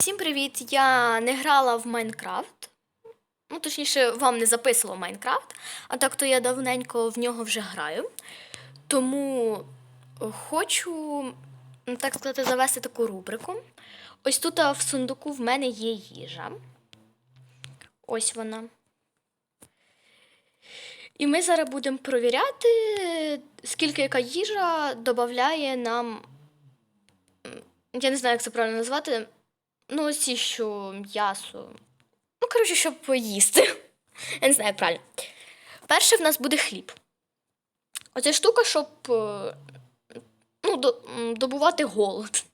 Всім привіт! Я не грала в Майнкрафт. Ну, точніше, вам не записувала Майнкрафт, а так то я давненько в нього вже граю. Тому хочу, ну, так сказати, завести таку рубрику. Ось тут в сундуку в мене є їжа. Ось вона. І ми зараз будемо провіряти, скільки яка їжа додає нам. Я не знаю, як це правильно назвати. Ну, ось ці, що м'ясо. Ну, коротше, щоб поїсти. Я не знаю, правильно. Перше в нас буде хліб. Оця штука, щоб е, ну, добувати голод.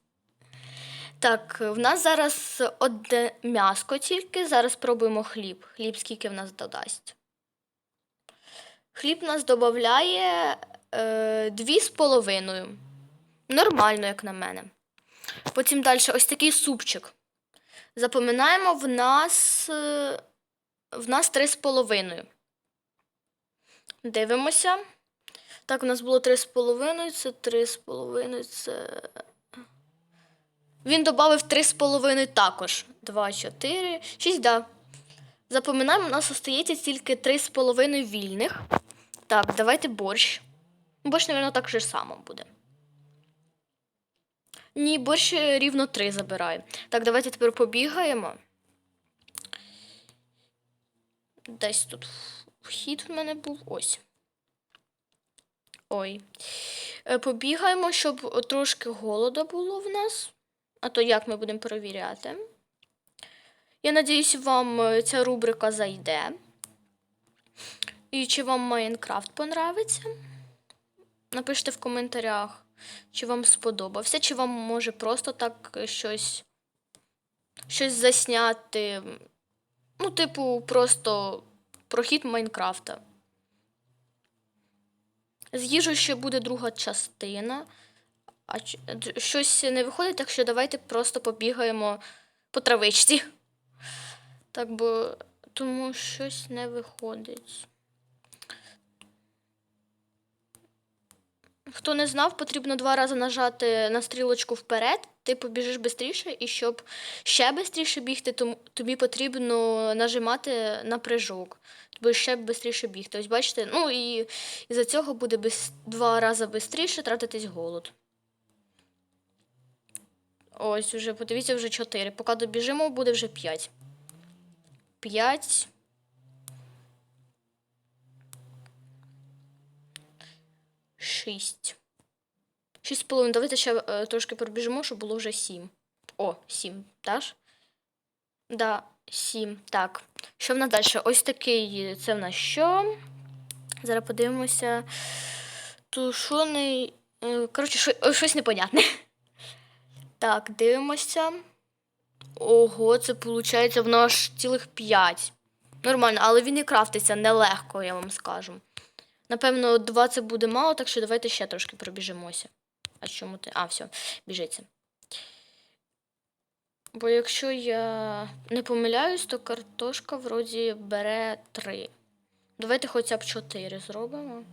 Так, в нас зараз одне м'яско тільки. Зараз спробуємо хліб. Хліб скільки в нас додасть. Хліб нас додає е, дві з половиною. Нормально, як на мене. Потім далі ось такий супчик. Запоминаємо, в нас е, в нас три з половиною. Дивимося. Так, у нас було три з половиною, це три з половиною, це. Він додав три з половиною також. Два, чотири, шість, да. Запоминаємо, у нас остається тільки три з половиною вільних. Так, давайте борщ. Борщ, мабуть, так же само буде. Ні, борщ е, рівно три забирає. Так, давайте тепер побігаємо. Десь тут вхід в мене був. Ось. Ой. Е, Побігаємо, щоб трошки голода було в нас. А то як ми будемо перевіряти? Я надіюсь, вам е, ця рубрика зайде. І чи вам Майнкрафт понравиться? Напишіть в коментарях, чи вам сподобався, чи вам може просто так е, щось, щось засняти. Ну, типу, просто прохід Майнкрафта. З їжею ще буде друга частина. А щось не виходить, так що давайте просто побігаємо по травичці. Так, бо тому щось не виходить. Хто не знав, потрібно два рази нажати на стрілочку вперед, ти побіжиш швидше, і щоб ще швидше бігти, тобі потрібно нажимати на прыжок. Тобі ще швидше бігти. Ось бачите, ну і із-за цього буде без, два рази швидше тратитись голод. Ось уже, подивіться, вже 4. Поки добіжимо, буде вже 5. 5. Шість. Шість з половиною. Давайте ще е, трошки пробіжимо, щоб було вже сім. О, сім, так? ж? Да, сім. Так. Що в нас далі? Ось такий. Це в нас що? Зараз подивимося. Тушоний. е, Коротше, що, щось непонятне. Так, дивимося. Ого, це виходить в нас цілих п'ять. Нормально, але він і крафтиться нелегко, я вам скажу. Напевно, два це буде мало, так що давайте ще трошки пробіжимося. А чому ти? А, все, біжиться. Бо якщо я не помиляюсь, то картошка вроді бере три. Давайте хоча б чотири зробимо.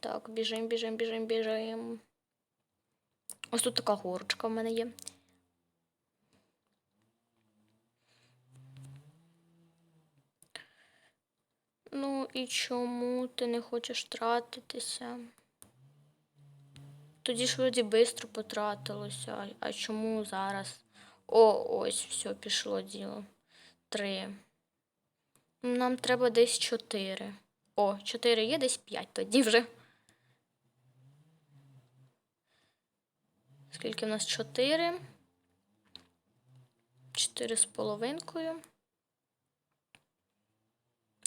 Так, біжим, біжим, біжим, біжим. Ось тут така горочка в мене є. Ну і чому ти не хочеш тратитися? Тоді ж вроді швидко потратилося. А- чому зараз? О, ось, все, пішло діло. Три. Нам треба десь чотири. О, чотири є, десь п'ять тоді вже. Скільки в нас чотири? Чотири з половинкою.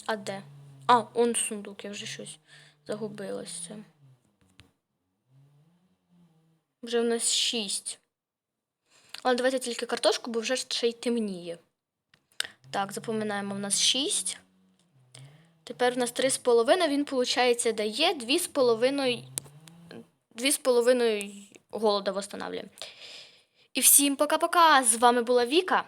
А де? А, он сундук, я вже щось загубилася. Вже в нас шість. Але давайте тільки картошку, бо вже ще й темніє. Так, запоминаємо, в нас шість. Тепер в нас три з половиною, він, виходить, дає дві з половиною. Дві з половиною голода восстанавливає. І всім пока-пока! З вами була Віка.